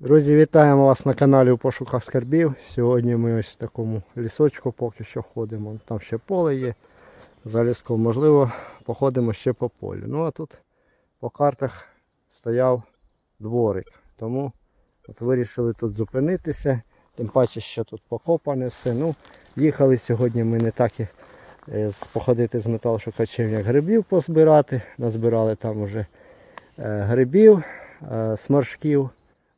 Друзі, вітаємо вас на каналі у пошуках скарбів. Сьогодні ми ось в такому лісочку поки що ходимо. Там ще поле є. За ліском, можливо, походимо ще по полю. Ну а тут по картах стояв дворик. Тому от вирішили тут зупинитися. Тим паче, що тут покопане все. Ну, їхали сьогодні ми не так і е, походити з металошукачем, як грибів позбирати. Назбирали там уже е, грибів, е, сморшків.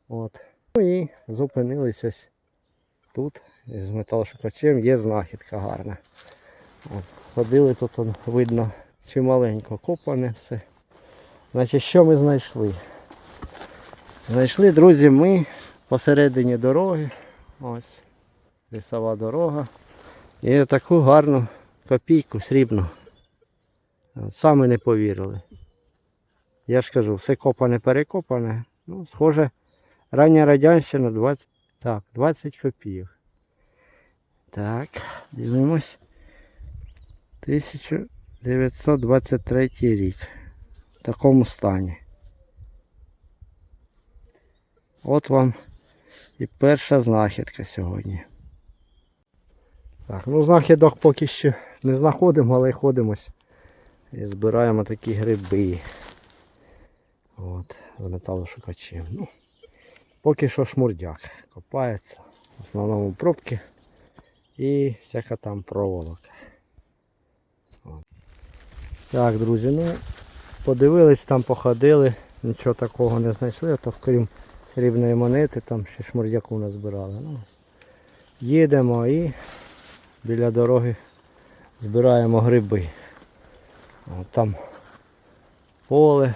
От. Ну і зупинилися тут з металошукачем. Є знахідка гарна. От. Ходили тут он, видно чималенько копане все. Значить, що ми знайшли? Знайшли, друзі, ми посередині дороги. Ось лісова дорога. І таку гарну копійку срібну. Саме не повірили. Я ж кажу, все копане перекопане. Ну, схоже, рання радянщина 20, так, 20 копійок. Так, дивимось. 1923 рік. В такому стані. От вам і перша знахідка сьогодні. Так, ну знахідок поки що не знаходимо, але ходимось. І збираємо такі гриби. От, з металошукачем. Ну, поки що шмурдяк копається. В основному пробки і всяка там проволока. Так, друзі, ну подивились там, походили, нічого такого не знайшли, а то крім срібної монети, там ще шмурдяку назбирали. Ну, їдемо і біля дороги збираємо гриби. От там поле,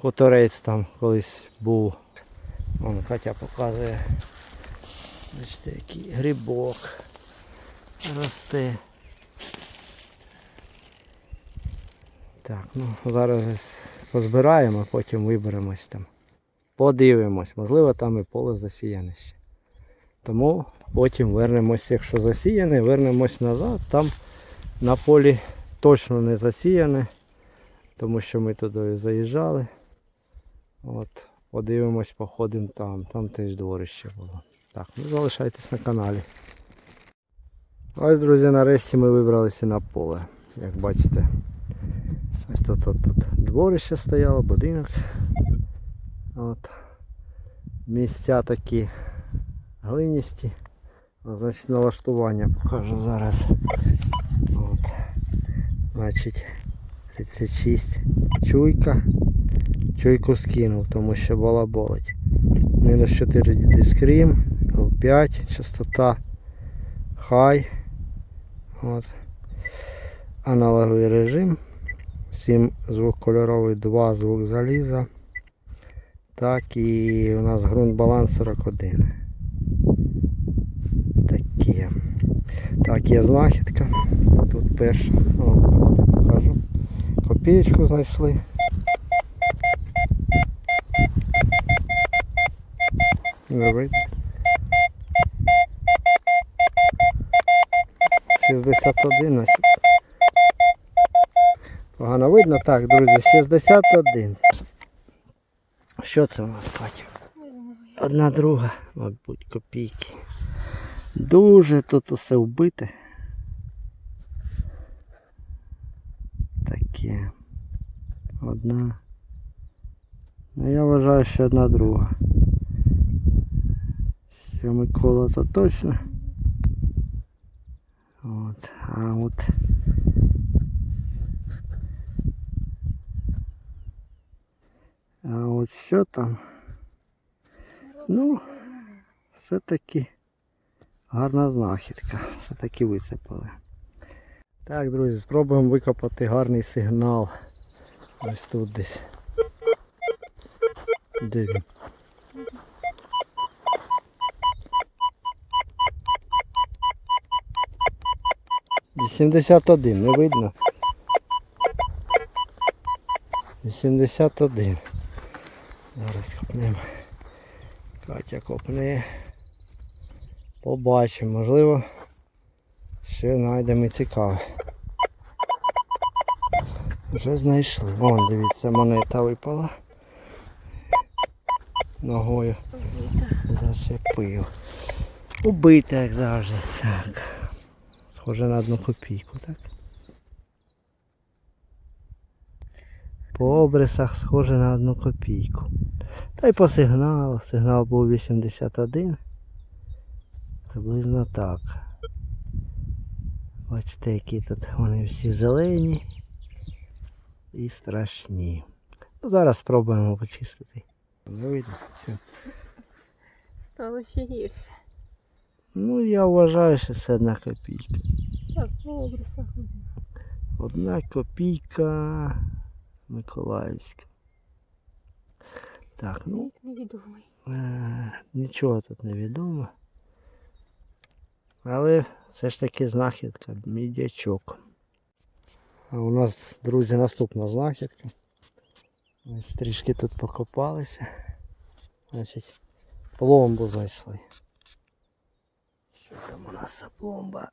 хуторець там колись був. Вон Катя показує. Бачите, який грибок росте. Так, ну зараз позбираємо, потім виберемось там. Подивимось, можливо там і поле засіяне ще. Тому потім вернемось, якщо засіяне, вернемось назад. Там на полі точно не засіяне, тому що ми туди заїжджали. От, подивимось, походимо там. Там теж дворище було. Так, ну залишайтесь на каналі. Ось, друзі, нарешті ми вибралися на поле. Як бачите, ось тут, тут, тут дворище стояло, будинок. От. Місця такі глиністі. Значить налаштування покажу зараз. От. Значить 36 чуйка. Чуйку скинув, тому що була болить. Мінус 4 дискрім, L5, частота хай. Аналоговий режим. 7 звук кольоровий, 2 звук заліза. Так і у нас ґрунт баланс 41. Таке. Так, є знахідка. Тут перша. Покажу. Копієчку знайшли. Видно. 61, значить. Погано видно. Так, друзі, 61. Що це у нас, Катя? Одна друга, мабуть, копійки. Дуже тут усе вбите. Таке. Одна. Ну я вважаю, що одна друга. Що Микола то точно. От, а от. А от що там? Ну, все-таки гарна знахідка. Все-таки висипали. Так, друзі, спробуємо викопати гарний сигнал. Ось тут десь. Де він? Вісімдесят один, не видно. 81. Зараз копнемо. Катя копне. Побачимо, можливо, ще знайдемо цікаве. Вже знайшли. Вон, дивіться, монета випала. ногою зачепив. Убите, як завжди. Так. Схоже на одну копійку, так? По обрисах схоже на одну копійку. Та й по сигналу. Сигнал був 81. Приблизно так. Бачите, які тут вони всі зелені і страшні. Ну, зараз спробуємо почистити. Видно. Стало ще гірше. Ну, я вважаю, що це одна копійка. Так, обрисах. Одна копійка Миколаївська. Так, ну, Невідомий. е, нічого тут не відомо. Але все ж таки знахідка, мідячок. А у нас, друзі, наступна знахідка. Ось трішки тут покопалися. Значить, пломбу знайшли. Там у нас пломба?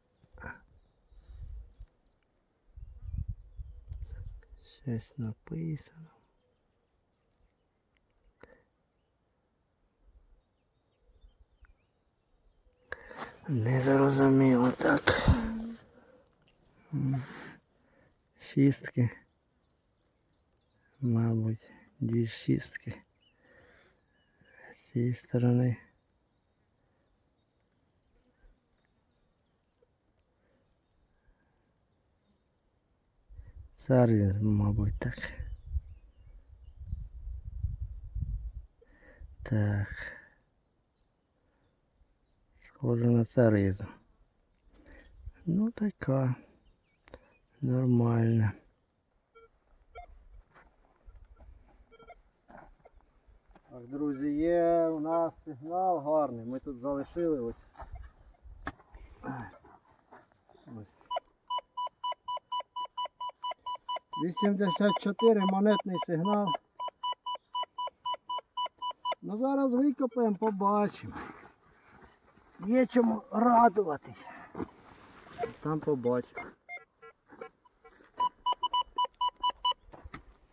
Щось написано. Не зрозуміло так. Шістки. Мабуть, дві шістки. З цієї сторони. Зараз, мабуть, так. Так. Схоже на царизу. Ну така. Нормально. Так, друзі, є у нас сигнал гарний. Ми тут залишили ось. 84 монетний сигнал. Ну зараз викопаємо, побачимо. Є чому радуватись. Там побачимо.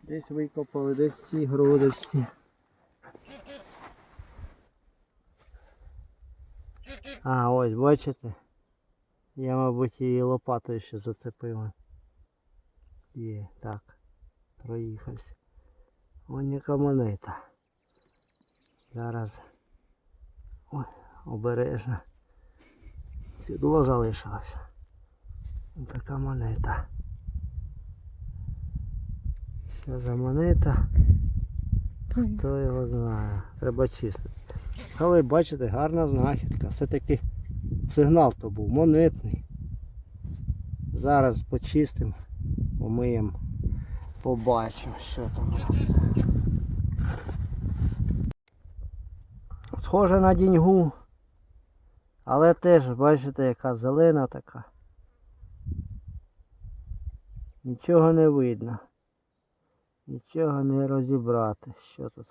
Десь викопали, десь в цій грудочці. А, ось, бачите? Я, мабуть, її лопатою ще зацепив. Є, так. Проїхався. Яка монета. Зараз. Ой, обережно. Сідло залишилося. Ось така монета. Що за монета? Хто його знає. Треба чистити. Але бачите, гарна знахідка. Все-таки сигнал то був монетний. Зараз почистимо, помиємо, побачимо, що там у нас. Схоже на діньгу. Але теж, бачите, яка зелена така. Нічого не видно. Нічого не розібрати. Що тут?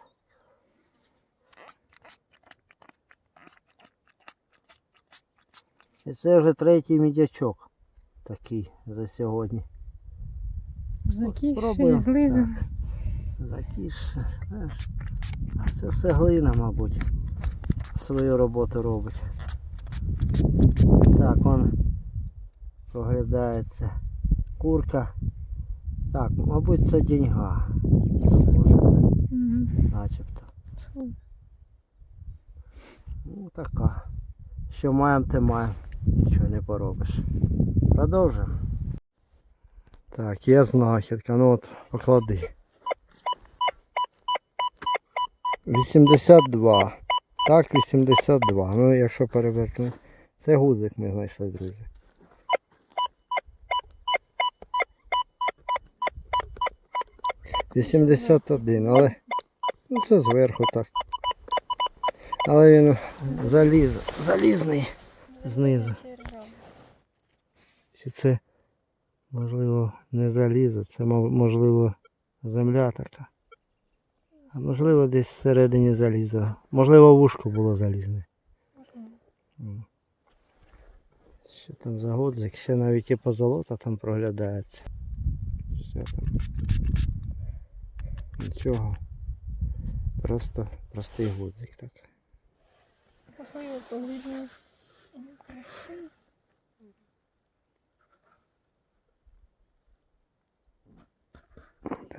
І це вже третій мідячок такий за сьогодні. Закіший, спробуємо. злизаний. Закіш. Це все глина, мабуть. Свою роботу робить. Так, он проглядається курка. Так, мабуть, це деньга. Схоже, начебто. Ну така. Що маємо, те маємо. Нічого не поробиш. Продовжуємо. Так, є знахідка. Ну от, поклади. 82. Так, 82. Ну, якщо перевернути. Це гудзик ми знайшли, друзі. Вісімдесят один, але ну, це зверху так. Але він заліз, залізний знизу. Чи це можливо не залізо, це можливо земля така. А можливо десь всередині залізо. Можливо вушко було залізне. Що там за годзик? Ще навіть і позолота там проглядається. Що там? Нічого. просто простий гудзик. Так. Похаю поглядну.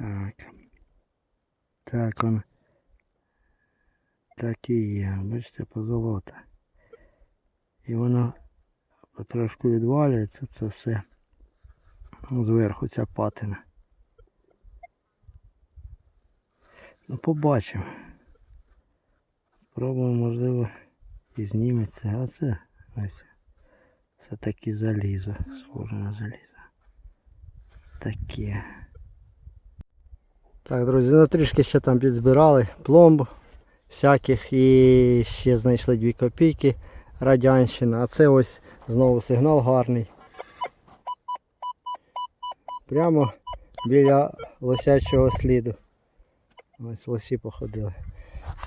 Так. Так он. Так і є. Бачите, позолота. І воно потрошку відвалюється, це все зверху ця патина. Ну, побачимо. Спробуємо, можливо, і зніметься. А це ось. Це таке залізо. Схоже на залізо. Таке. Так, друзі, ну трішки ще там підзбирали пломб всяких і ще знайшли 2 копійки радянщина. А це ось знову сигнал гарний. Прямо біля лосячого сліду. Ось лосі походили.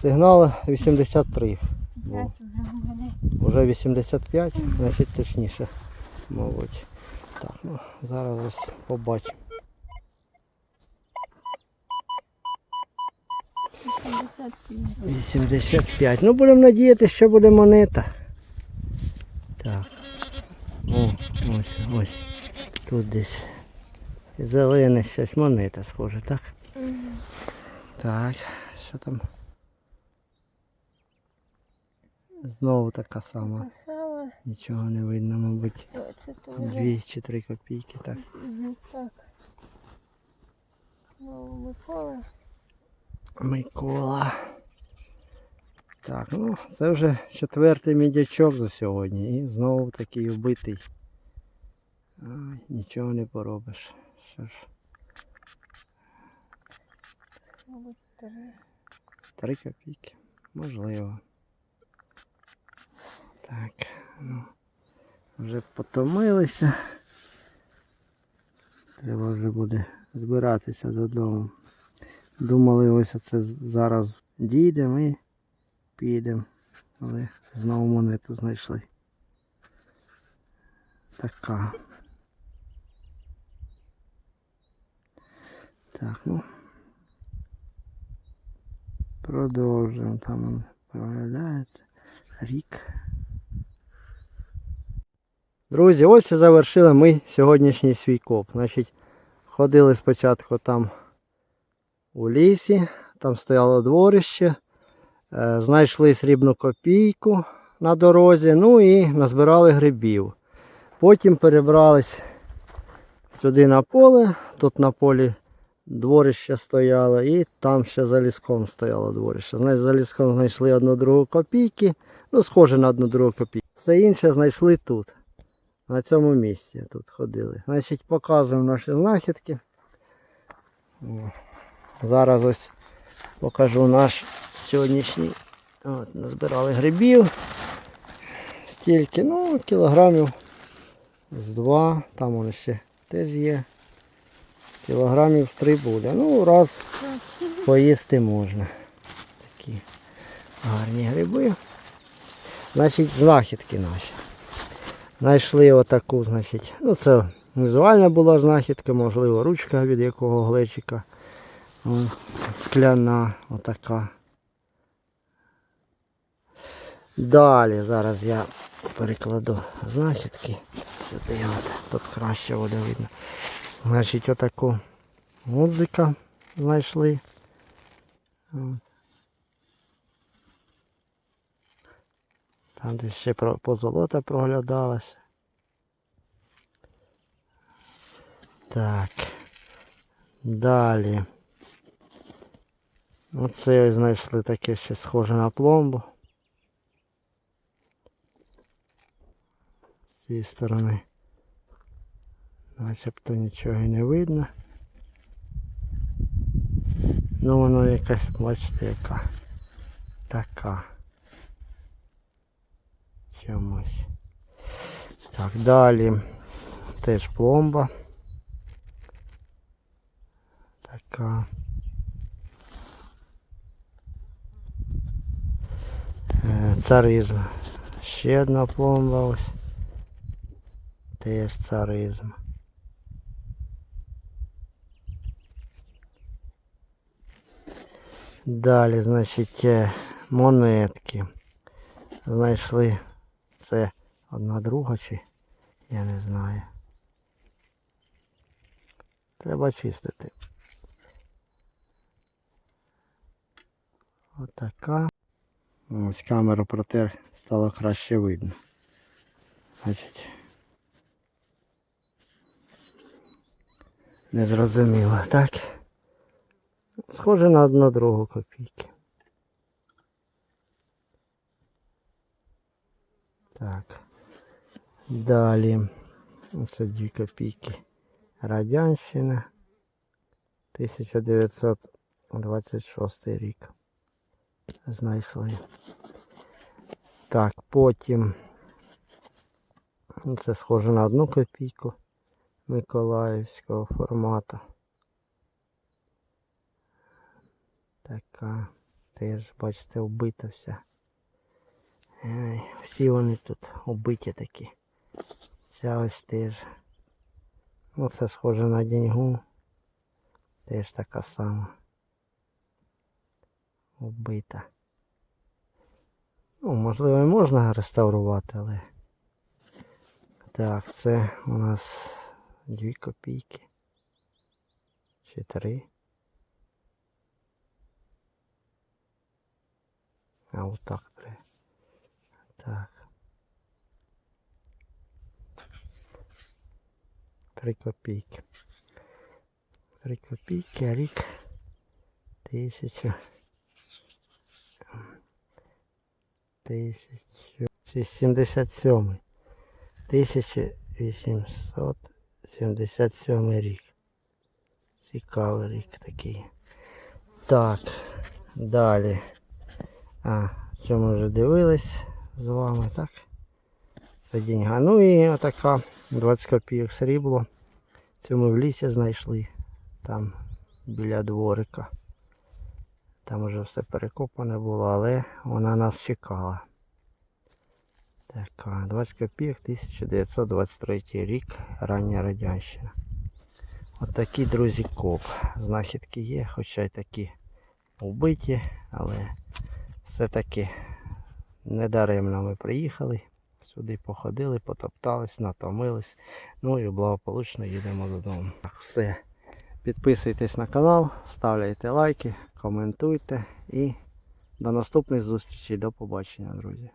Сигнал 83. П'ять вже. Вже 85, значить точніше, мабуть. Так, ну зараз ось побачимо. 85. 85. Ну будемо надіятися, що буде монета. Так. О, ось, ось. Тут десь зелене щось монета схоже, так? Так, що там? Знову така сама. Та сама. Нічого не видно, мабуть. Це. Дві чи три копійки, так. Мгм, Так. Ну, Микола. Микола. Так, ну це вже четвертий мідячок за сьогодні. І знову такий вбитий. Ай, нічого не поробиш. Що ж, Мабуть, три. три копійки. Можливо. Так, ну. Вже потомилися. Треба вже буде збиратися додому. Думали, ось це зараз дійдемо і підемо. Але знову монету знайшли. Така. Так, ну. Продовжуємо. Там он проглядається. Рік. Друзі, ось і завершили ми сьогоднішній свій коп. Значить, ходили спочатку там у лісі, там стояло дворище, е, знайшли срібну копійку на дорозі, ну і назбирали грибів. Потім перебрались сюди на поле, тут на полі дворище стояло, і там ще за ліском стояло дворище. Значить, за ліском знайшли одну другу копійки, ну, схоже на одну другу копійку. Все інше знайшли тут. На цьому місці тут ходили. Значить, показуємо наші знахідки. Зараз ось покажу наш сьогоднішній. От, назбирали грибів. Стільки, ну, кілограмів з два. Там воно ще теж є. Кілограмів з три буде. Ну, раз поїсти можна. Такі гарні гриби. Значить, знахідки наші. Знайшли отаку, значить, ну це візуальна була знахідка, можливо, ручка від якого глечика. О, скляна отака. Далі зараз я перекладу знахідки. Сюди от, тут краще буде видно. Значить, отаку музика знайшли. Там десь ще позолота проглядалася. Так. Далі. Оце знайшли таке ще схоже на пломбу. З цієї сторони. Начебто нічого і не видно. Ну воно якась, бачите, яка така. Чомусь. Так, далі. Теж пломба. Така. Царизм. Ще одна пломба ось. Теж царизм. Далі, значить, е, монетки. Знайшли це одна друга чи я не знаю. Треба чистити. Отака. Ось камеру протер стало краще видно. Значить. Незрозуміло, так? Схоже на одну другу копійки. Так. Далі. Це дві копійки. Радянщина. 1926 рік. Знайшли. Так, потім. Це схоже на одну копійку Миколаївського формату. Така теж, бачите, вбита вся. Всі вони тут убиті такі. Ця ось теж. Ну це схоже на деньгу. Теж така сама. Убита. Ну, можливо, і можна реставрувати, але. Так, це у нас дві копійки. Чи три. А отак треба. Так. Три копійки. Три копійки, а рік тисяча. Тисячу. чи 77. 1877 рік. Цікавий рік такий. Так, далі. А, що ми вже дивились з вами, так? Це деньга. Ну і отака 20 копійок срібло. Це ми в лісі знайшли. Там біля дворика. Там уже все перекопане було, але вона нас чекала. Така, 20 копійок 1923 рік, рання радянщина. Отакі, друзі, коп. Знахідки є, хоча й такі вбиті, але все-таки недаремно ми приїхали. Сюди походили, потоптались, натомились. Ну і благополучно їдемо додому. Так, все. Підписуйтесь на канал, ставляйте лайки, коментуйте і до наступних зустрічей. До побачення, друзі.